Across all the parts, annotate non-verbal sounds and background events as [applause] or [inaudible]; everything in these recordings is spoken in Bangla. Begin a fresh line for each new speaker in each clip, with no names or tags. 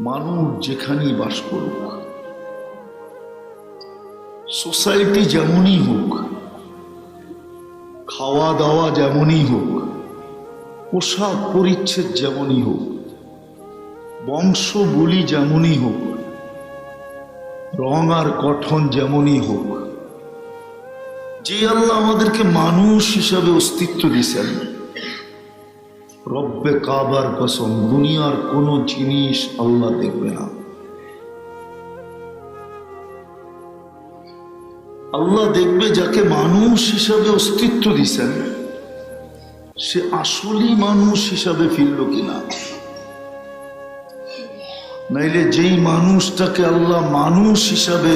মানুষ যেখানেই বাস করুক সোসাইটি যেমনই হোক খাওয়া দাওয়া যেমনই হোক, পোশাক পরিচ্ছেদ যেমনই হোক বংশ বলি যেমনই হোক, রং আর গঠন যেমনই হোক, যে আল্লাহ আমাদেরকে মানুষ হিসাবে অস্তিত্ব দিয়েছেন রব্বে কাবার কসম, দুনিয়ার কোনো জিনিস আল্লাহ দেখবে না। আল্লাহ দেখবে যাকে মানুষ হিসাবে অস্তিত্ব দিছেন, সে আসলেই মানুষ হিসাবে ফিরল কিনা। নাইলে যেই মানুষটাকে আল্লাহ মানুষ হিসাবে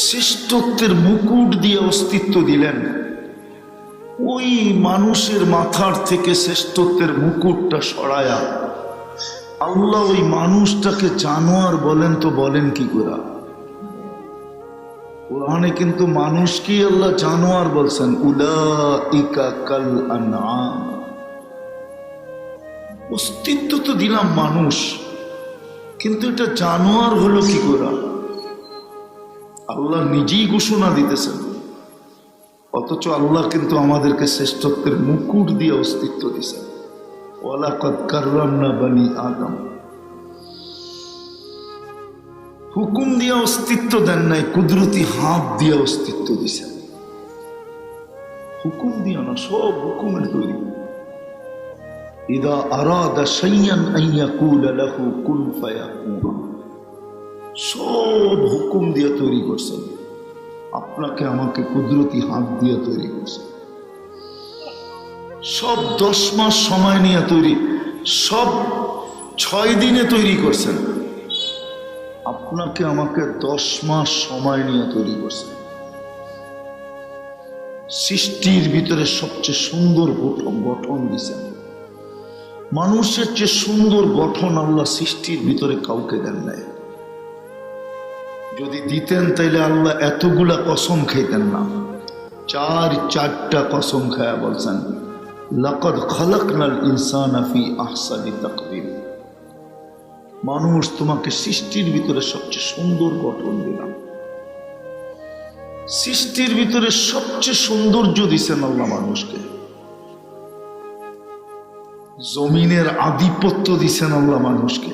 শ্রেষ্ঠত্বের মুকুট দিয়ে অস্তিত্ব দিলেন ওই মানুষের মাথার থেকে শ্রেষ্ঠত্বের মুকুটটা সরায়া আল্লাহ ওই মানুষটাকে জানোয়ার বলেন তো বলেন কি করে? কোরআনে কিন্তু মানুষকেই আল্লাহ জানোয়ার বলছেন, উলাইকা কাল অস্তিত্ব তো দিলাম মানুষ, কিন্তু এটা জানোয়ার হলো কি করে? আল্লাহ নিজেই ঘোষণা দিতেছেন। অথচ আল্লাহ কিন্তু আমাদেরকে শ্রেষ্ঠত্বের মুকুট দিয়ে অস্তিত্ব কাররামনা বানি আদম। হুকুম দিয়ে অস্তিত্ব দেন নাই, কুদরতি হাত দিয়ে অস্তিত্ব দিছেন হুকুম দিয়ে না, সব হুকুমের তৈরি। ইদা আরাদা শাইয়ান আইয়াকুল লাহু কুন ফায়াকুন। সব হুকুম দিয়ে তৈরি করছেন। আপনাকে আমাকে কুদরতি হাত দিয়ে তৈরি করছেন সব দশ মাস সময় নিয়ে তৈরি, সব ছয় দিনে তৈরি করছেন। আপনাকে আমাকে দশ মাস সময় নিয়ে তৈরি করছেন সৃষ্টির ভিতরে সবচেয়ে সুন্দর গঠন গঠন দিছেন মানুষের চেয়ে সুন্দর গঠন আল্লাহ সৃষ্টির ভিতরে কাউকে দেন নাই। যদি দিতেন তাইলে আল্লাহ এতগুলা কসম খাইতেন না। চার, চারটা কসম খায়া বলছেন, লাকদ খালাকনাল ইনসান ফি আহসানি তাকবীর মানুষ তোমাকে সৃষ্টির ভিতরে সবচেয়ে সুন্দর গঠন দিলাম। সৃষ্টির ভিতরে সবচেয়ে সৌন্দর্য দিছেন আল্লাহ মানুষকে। জমিনের আধিপত্য দিছেন আল্লাহ মানুষকে।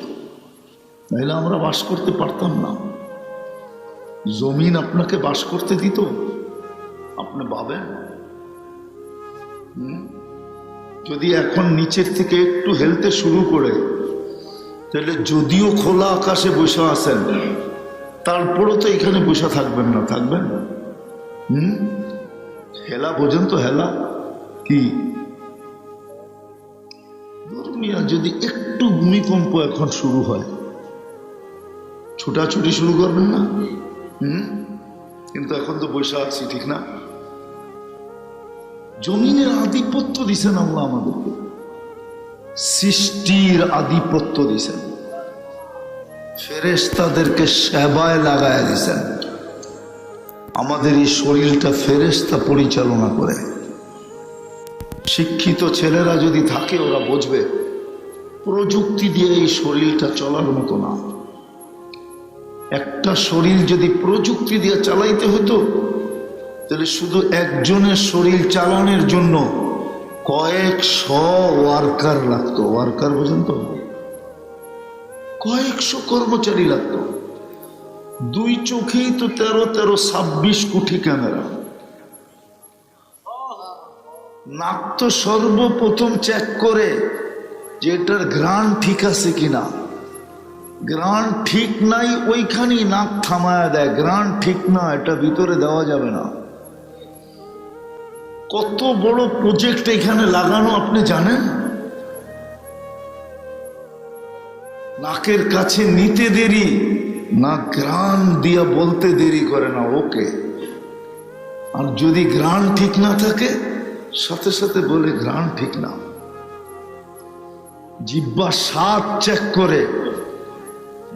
নাহলে আমরা বাস করতে পারতাম না। জমিন আপনাকে বাস করতে দিত? আপনি ভাবেন? যদি এখন নিচের থেকে একটু হেলতে শুরু করে, তাহলে যদিও খোলা আকাশে বসে আছেন, তারপরও তো এখানে বসে থাকবেন না, থাকবেন? হুম? হেলা বোঝেন তো হেলা। কি? যদি একটু ভূমিকম্প এখন শুরু হয়, ছুটাছুটি শুরু করবেন না? হুম? কিন্তু এখন তো বসে আছি, ঠিক না? জমিনের আধিপত্য দিছেন আল্লাহ আমাদেরকে। সৃষ্টির আধিপত্য দিছেন। ফেরেস্তাদেরকে সেবায় লাগায় দিছেন। আমাদের এই শরীরটা ফেরেস্তা পরিচালনা করে। শিক্ষিত ছেলেরা যদি থাকে, ওরা বুঝবে, প্রযুক্তি দিয়ে এই শরীরটা চলার মতো না। একটা শরীর যদি প্রযুক্তি দিয়ে চালাইতে হতো তাহলে শুধু একজনের শরীর চালানোর জন্য কয়েকশো ওয়ার্কার লাগতো। ওয়ার্কার বোঝেন তো? কয়েকশো কর্মচারী লাগতো। দুই চোখেই তো তেরো তেরো ছাব্বিশ কোটি ক্যামেরা। নাক তো সর্বপ্রথম চেক করে যে এটার গ্রান ঠিক আছে কিনা। গ্রান ঠিক নাই, ওইখানেই নাক থামায় দেয়। গ্রান ঠিক না, এটা ভিতরে দেওয়া যাবে না। কত বড় প্রজেক্ট এখানে লাগানো, আপনি জানেন? নাকের কাছে নিতে দেরি, না গ্রান দিয়া বলতে দেরি করে না ওকে। আর যদি গ্রান ঠিক না থাকে, সাথে সাথে বলে গ্রান ঠিক না। জিব্বা স্বাদ চেক করে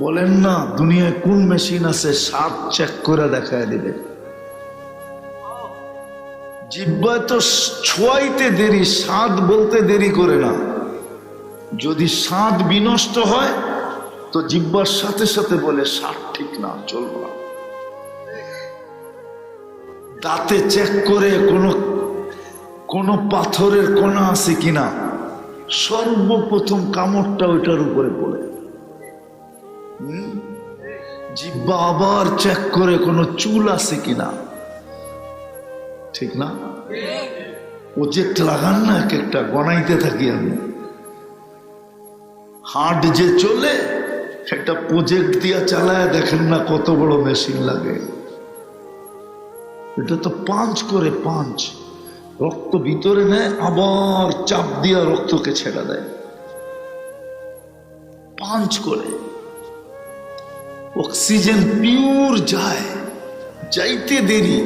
বলেন না, দুনিয়ায় কোন মেশিন আছে সাপ চেক করে দেখায় দিবে। জিব্বায় তো ছোঁয়াইতে দেরি, স্বাদ বলতে দেরি করে না। যদি স্বাদ বিনষ্ট হয়, তো জিব্বার সাথে সাথে বলে ষাট ঠিক না, চলবো না। দাঁতে চেক করে কোনো কোনো পাথরের কোনা আছে কিনা, সর্বপ্রথম কামড়টা ওইটার উপরে পড়ে? জিব্বা আবার চেক করে কোনো চুল আছে কিনা। ঠিক না? প্রজেক্ট লাগান না, এক একটা গনাইতে থাকি আমি। হাট যে চলে, একটা প্রজেক্ট দিয়া চালায়, দেখেন না কত বড় মেশিন লাগে। এটা তো পাঁচ করে পাঁচ রক্ত ভিতরে নেয়, আবার চাপ দিয়া রক্তকে ছেড়ে দেয়। পাঁচ করে। অক্সিজেন পিওর যায়, যাইতে দেরি।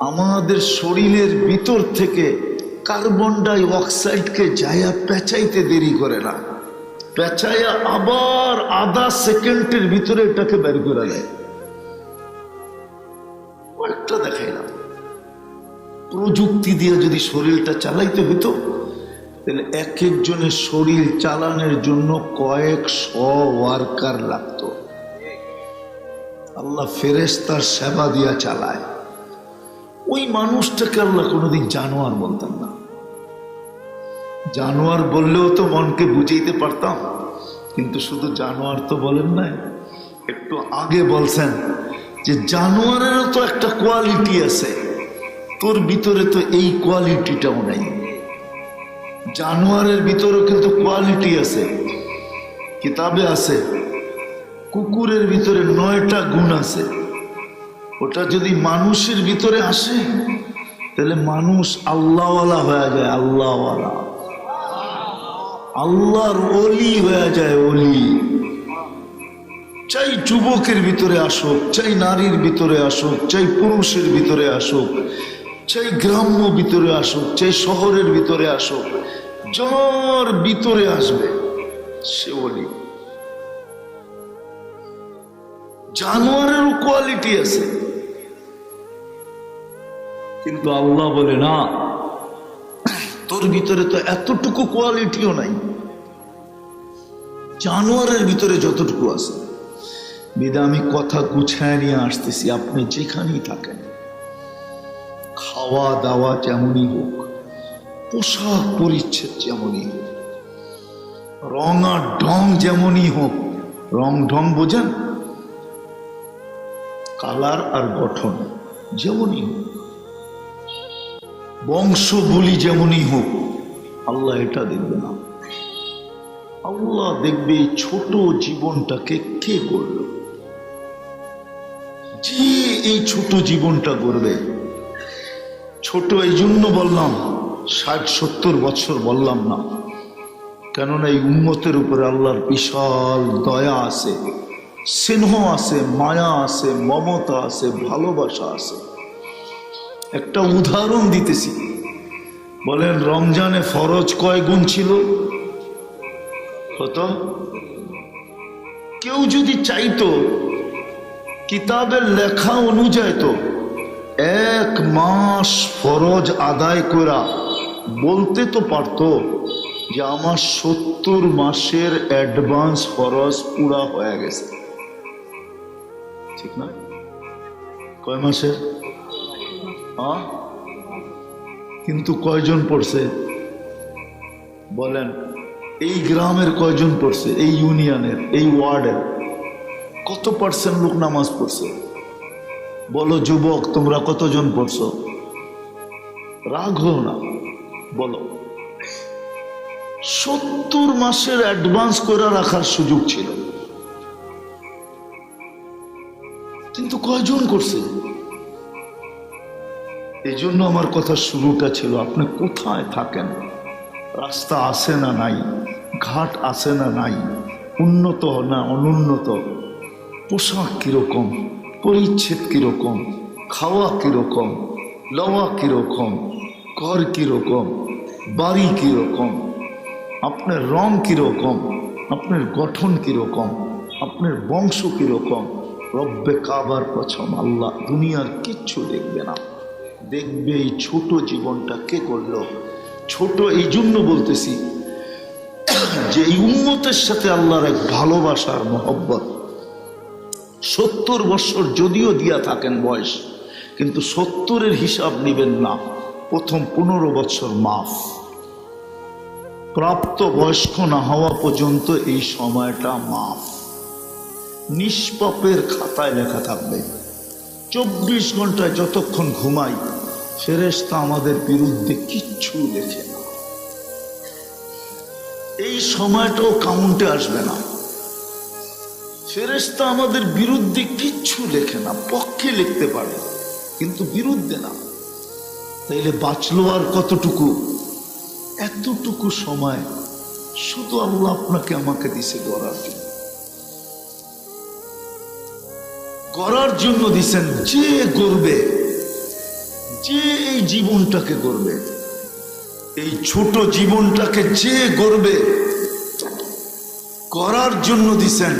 আমাদের শরীরের ভিতর থেকে কার্বন ডাই অক্সাইডকে যায়া পেঁচাইতে দেরি করে না। পেঁচাইয়া আবার আধা সেকেন্ডের ভিতরে এটাকে বের করে দেয়। একটা দেখাইলাম। প্রযুক্তি দিয়ে যদি শরীরটা চালাইতে হতো তাহলে এক একজনের শরীর চালানোর জন্য কয়েক শ ওয়ার্কার লাগতো। আল্লাহ ফেরেস্তার সেবা দিয়া চালায়। ওই মানুষটাকে আল্লাহ কোনোদিন জানোয়ার বলতেন না। জানোয়ার বললেও তো মনকে বুঝাইতে পারতাম, কিন্তু শুধু জানোয়ার তো বলেন নাই, একটু আগে বলছেন যে জানোয়ারেরও তো একটা কোয়ালিটি আছে, তোর ভিতরে তো এই কোয়ালিটিটাও নাই। জানোয়ারের ভিতরেও কিন্তু কোয়ালিটি আছে, কিতাবে আছে কুকুরের ভিতরে নয়টা গুণ আছে। ওটা যদি মানুষের ভিতরে আসে, তাহলে মানুষ আল্লাহওয়ালা হয়ে যায়, আল্লাহওয়ালা। আল্লাহর অলি হয়ে যায় অলি চাই যুবকের ভিতরে আসুক, চাই নারীর ভিতরে আসুক, চাই পুরুষের ভিতরে আসুক, চাই গ্রাম্য ভিতরে আসুক, চাই শহরের ভিতরে আসুক, যার ভিতরে আসবে, সে অলি জানোয়ারেরও কোয়ালিটি আছে। কিন্তু আল্লাহ বলে, না, তোর ভিতরে তো এতটুকু কোয়ালিটিও নাই। জানোয়ারের ভিতরে যতটুকু আছে। বিদা, আমি কথা গুছায় নিয়ে আসতেছি, আপনি যেখানেই থাকেন। খাওয়া দাওয়া যেমনই হোক, পোশাক পরিচ্ছেদ যেমনই হোক রং আর ঢং যেমনই হোক, রং ঢং বোঝেন? কালার আর গঠন যেমনই হোক। বংশ বলি যেমনই হোক, আল্লাহ এটা দেখবে না। আল্লাহ দেখবে ছোট জীবনটাকে কে করল? যে এই ছোট জীবনটা করবে? ছোট এই জন্য বললাম, ষাট, সত্তর বছর বললাম না। কেননা এই উন্মতের উপরে আল্লাহর বিশাল দয়া আছে। স্নেহ আছে, মায়া আছে, মমতা আছে, ভালোবাসা আছে। একটা উদাহরণ দিতেছি। বলেন, রমজানে ফরজ কয় গুণ ছিল? হতো কেউ যদি চাইতো, কিতাবের লেখা অনুযায়ী তো, এক মাস ফরজ আদায় করা বলতে তো পারতো যে আমার সত্তর মাসের অ্যাডভান্স ফরজ পুরা হয়ে গেছে। ঠিক না? কয় মাসের? কিন্তু কয়জন পড়ছে? বলেন, এই গ্রামের কয়জন পড়ছে? এই ইউনিয়নের, এই ওয়ার্ডের? কত পার্সেন্ট লোক নামাজ পড়ছে? বলো, যুবক, তোমরা কতজন পড়ছো? রাগ হও না, বলো। সত্তর মাসের অ্যাডভান্স করে রাখার সুযোগ ছিল। কিন্তু কয়জন করছে? এই জন্য আমার কথা শুরুটা ছিল, আপনি কোথায় থাকেন? রাস্তা আছে না নাই? ঘাট আছে না নাই? উন্নত না অনুন্নত? পোশাক কীরকম? পরিচ্ছেদ কীরকম? খাওয়া কীরকম? লওয়া কীরকম? ঘর কীরকম? বাড়ি কীরকম? আপনার রং কীরকম? আপনার গঠন কীরকম? আপনার বংশ কীরকম? রব্বে কাবার পছম আল্লাহ, দুনিয়ার কিচ্ছু দেখবে না। দেখবে এই ছোট জীবনটা কে করল? ছোট এই জন্য বলতেছি [coughs] যে এই উন্মতের সাথে আল্লাহর এক ভালোবাসার মহব্বত। সত্তর বছর যদিও দিয়া থাকেন বয়স, কিন্তু সত্তরের হিসাব নিবেন না। প্রথম পনেরো বছর মাফ। প্রাপ্ত বয়স্ক না হওয়া পর্যন্ত এই সময়টা মাফ। নিষ্পাপের খাতায় লেখা থাকবে। চব্বিশ ঘন্টায় যতক্ষণ ঘুমাই, ফেরেশতা আমাদের বিরুদ্ধে কিচ্ছু লেখে না। এই সময়টাও কাউন্টে আসবে না। ফেরেশতা আমাদের বিরুদ্ধে কিচ্ছু লেখে না, পক্ষে লিখতে পারে, কিন্তু বিরুদ্ধে না। তাইলে বাঁচলো আর কতটুকু? এতটুকু সময় শুধু আল্লাহ আপনাকে আমাকে দিছে গড়ার জন্য। করার জন্য দিছেন যে করবে, যে এই জীবনটাকে করবে, এই ছোট জীবনটাকে যে করবে, করার জন্য দিছেন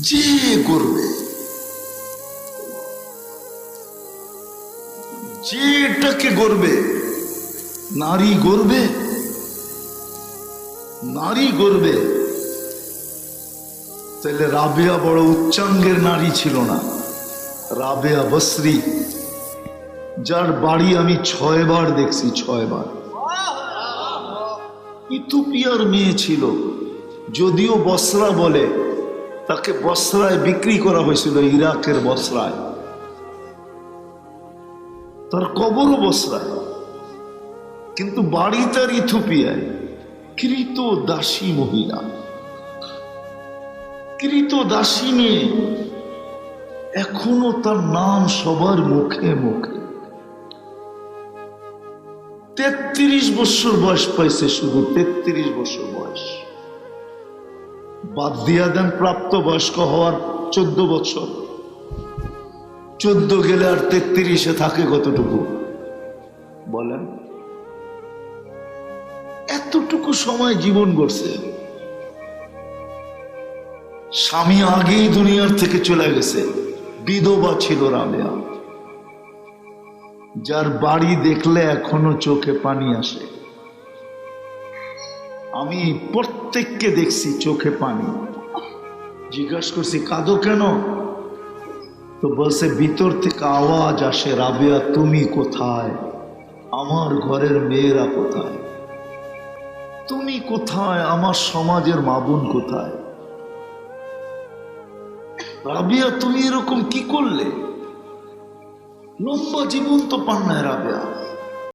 যে করবে। যে এটাকে গড়বে নারী গড়বে নারী গড়বে তাহলে রাবেয়া বড় উচ্চাঙ্গের নারী ছিল না। রাবেয়া বসরি, যার বাড়ি আমি ছয়বার দেখছি, ছয়বার। ইথুপিয়ার মেয়ে ছিল, যদিও বসরা বলে, তাকে বসরায় বিক্রি করা হয়েছিল, ইরাকের বসরায়। তার কবরও বসরায়, কিন্তু বাড়ি তার ইথুপিয়ায় কৃত দাসী মহিলা। কৃত দাসী মেয়ে, এখনও তার নাম সবার মুখে মুখে। তেত্রিশ বছর বয়স পাইছে শুধু, তেত্রিশ বছর বয়স। বাদ দিয়া দেন প্রাপ্ত বয়স্ক হওয়ার চোদ্দ বছর। চোদ্দ গেলে আর তেত্রিশে থাকে কতটুকু? বলেন। এতটুকু সময় জীবন গড়ছে। স্বামী আগেই দুনিয়ার থেকে চলে গেছে, বিধবা ছিল রাবেয়া। যার বাড়ি দেখলে এখনও চোখে পানি আসে। আমি প্রত্যেককে দেখছি চোখে পানি। জিজ্ঞাসা করছি, কাঁদো কেন? তো বলছে, ভিতর থেকে আওয়াজ আসে, রাবেয়া, তুমি কোথায়? আমার ঘরের মেয়েরা কোথায়? তুমি কোথায়? আমার সমাজের মাবুন কোথায়? রাবিয়া তুমি এরকম কি করলে? লম্বা জীবন তো পান না রাবিয়া।